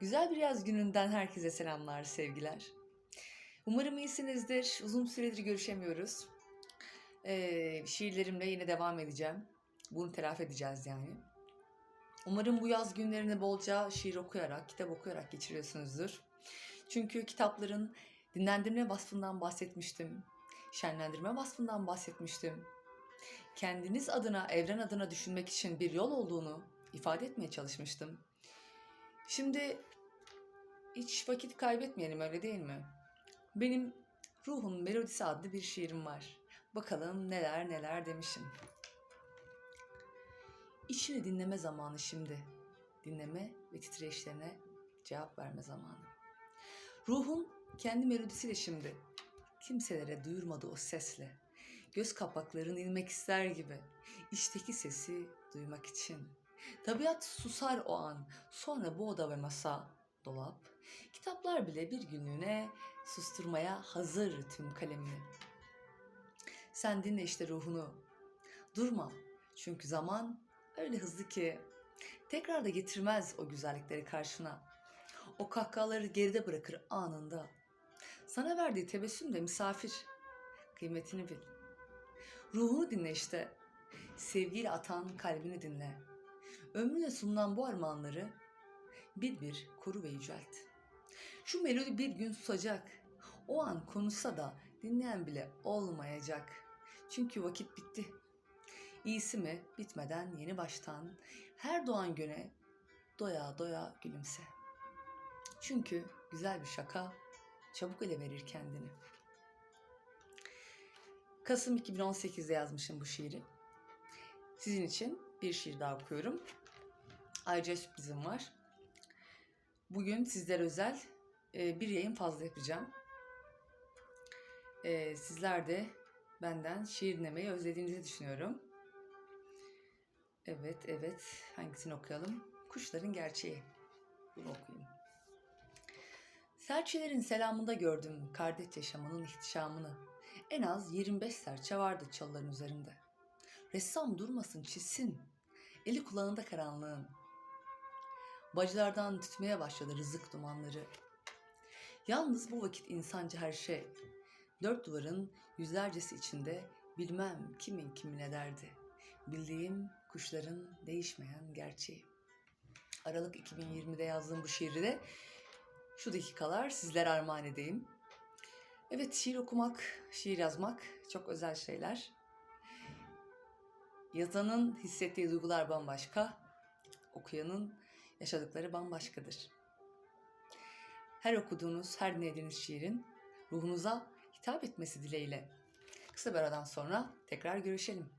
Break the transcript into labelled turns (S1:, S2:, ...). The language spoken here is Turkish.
S1: Güzel bir yaz gününden herkese selamlar, sevgiler. Umarım iyisinizdir. Uzun süredir görüşemiyoruz. Ee, şiirlerimle yine devam edeceğim. Bunu telafi edeceğiz yani. Umarım bu yaz günlerini bolca şiir okuyarak, kitap okuyarak geçiriyorsunuzdur. Çünkü kitapların dinlendirme vasfından bahsetmiştim. Şenlendirme vasfından bahsetmiştim. Kendiniz adına, evren adına düşünmek için bir yol olduğunu ifade etmeye çalışmıştım. Şimdi hiç vakit kaybetmeyelim öyle değil mi? Benim Ruhun Melodisi adlı bir şiirim var. Bakalım neler neler demişim. İçini dinleme zamanı şimdi. Dinleme ve titreşlerine cevap verme zamanı. Ruhun kendi melodisiyle şimdi. Kimselere duyurmadı o sesle. Göz kapakların inmek ister gibi. İçteki sesi duymak için. Tabiat susar o an. Sonra bu oda ve masa, dolap, kitaplar bile bir günlüğüne susturmaya hazır tüm kalemini. Sen dinle işte ruhunu. Durma. Çünkü zaman öyle hızlı ki tekrar da getirmez o güzellikleri karşına. O kahkahaları geride bırakır anında. Sana verdiği tebessüm de misafir. Kıymetini bil. Ruhunu dinle işte. Sevgiyle atan kalbini dinle. Ömrüne sunulan bu armağanları bir bir koru ve yücelt. Şu melodi bir gün susacak. O an konuşsa da dinleyen bile olmayacak. Çünkü vakit bitti. İyisi mi bitmeden yeni baştan her doğan güne doya doya gülümse. Çünkü güzel bir şaka çabuk ele verir kendini. Kasım 2018'de yazmışım bu şiiri. Sizin için bir şiir daha okuyorum. Ayrıca sürprizim var. Bugün sizler özel e, bir yayın fazla yapacağım. E, Sizler de benden şiir dinlemeyi özlediğinizi düşünüyorum. Evet, evet. Hangisini okuyalım? Kuşların Gerçeği. Bunu okuyayım. Serçelerin selamında gördüm kardeş yaşamının ihtişamını. En az 25 serçe vardı çalıların üzerinde. Ressam durmasın çizsin. Eli kulağında karanlığın. Bacılardan tütmeye başladı rızık dumanları. Yalnız bu vakit insanca her şey. Dört duvarın yüzlercesi içinde bilmem kimin kimine derdi. Bildiğim kuşların değişmeyen gerçeği. Aralık 2020'de yazdığım bu şiiri de şu dakikalar sizlere armağan edeyim. Evet şiir okumak, şiir yazmak çok özel şeyler. Yazanın hissettiği duygular bambaşka, okuyanın yaşadıkları bambaşkadır. Her okuduğunuz, her dinlediğiniz şiirin ruhunuza hitap etmesi dileğiyle. Kısa bir aradan sonra tekrar görüşelim.